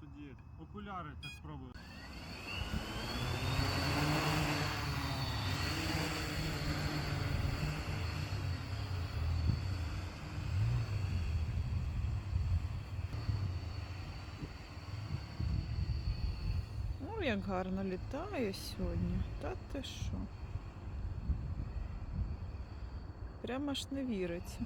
тоді окуляри, так спробую. Ну, як гарно літає сьогодні. Та ти що? Прямо аж не віриться.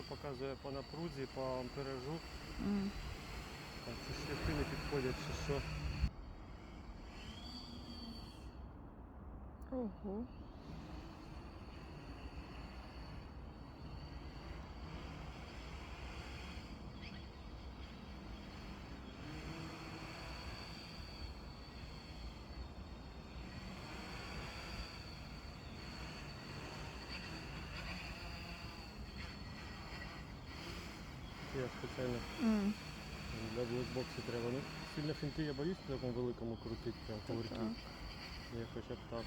Що показує по напрузі, по амперажу. Mm. Там ці шляхи не підходять чи що. Ого. Я спеціально Mm. для блокбоксу треба. Ну, сильно фінти я боюсь по такому великому крутити, прям поверхні. Я хоча б так.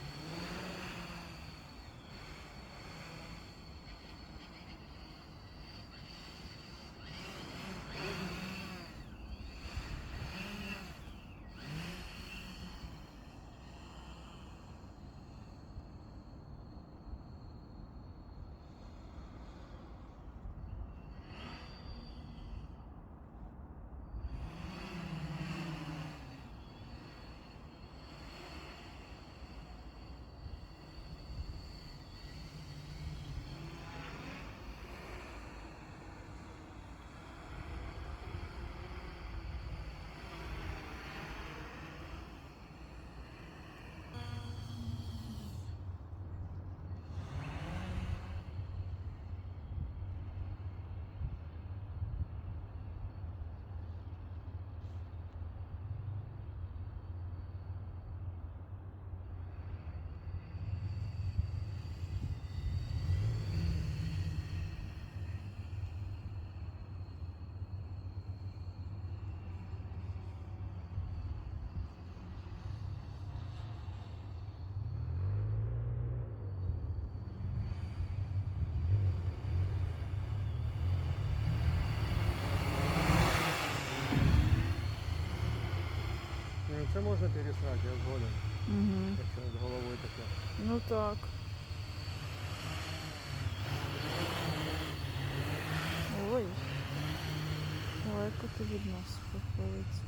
Ну, це можна пересрати, я згоден. Угу. Якщо над головою таке. Ну так. Ой. Далеко ти від нас приходиться.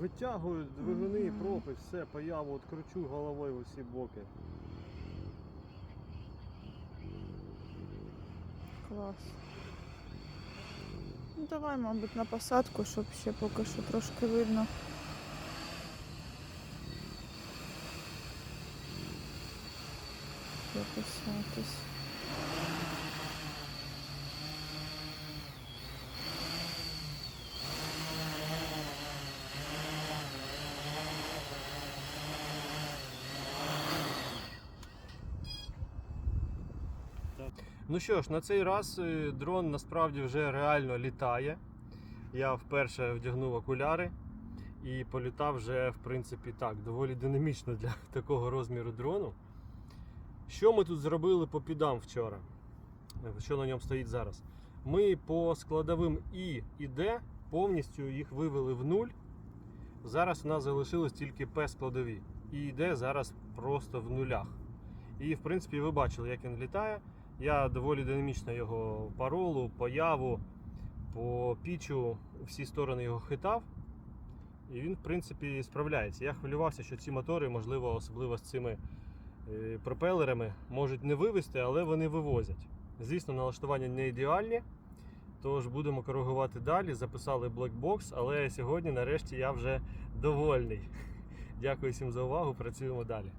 Витягую двигуни, Мгм. пропи, все, появу, от кручу головою в усі боки. Клас. Ну давай, мабуть, на посадку, щоб ще поки що трошки видно. Записатись. Ну що ж, на цей раз е, дрон насправді вже реально літає. Я вперше вдягнув окуляри і політав вже, в принципі, так, доволі динамічно для такого розміру дрону. Що ми тут зробили по підам вчора? Що на ньому стоїть зараз? Ми по складовим І і Д повністю їх вивели в нуль. Зараз у нас залишилось тільки П складові. І йде зараз просто в нулях. І в принципі ви бачили, як він літає. Я доволі динамічно його по ролу, по по пічу, всі сторони його хитав. І він, в принципі, справляється. Я хвилювався, що ці мотори, можливо, особливо з цими е, пропелерами, можуть не вивести, але вони вивозять. Звісно, налаштування не ідеальні, тож будемо коригувати далі. Записали блекбокс, але сьогодні, нарешті, я вже довольний. Дякую всім за увагу. Працюємо далі.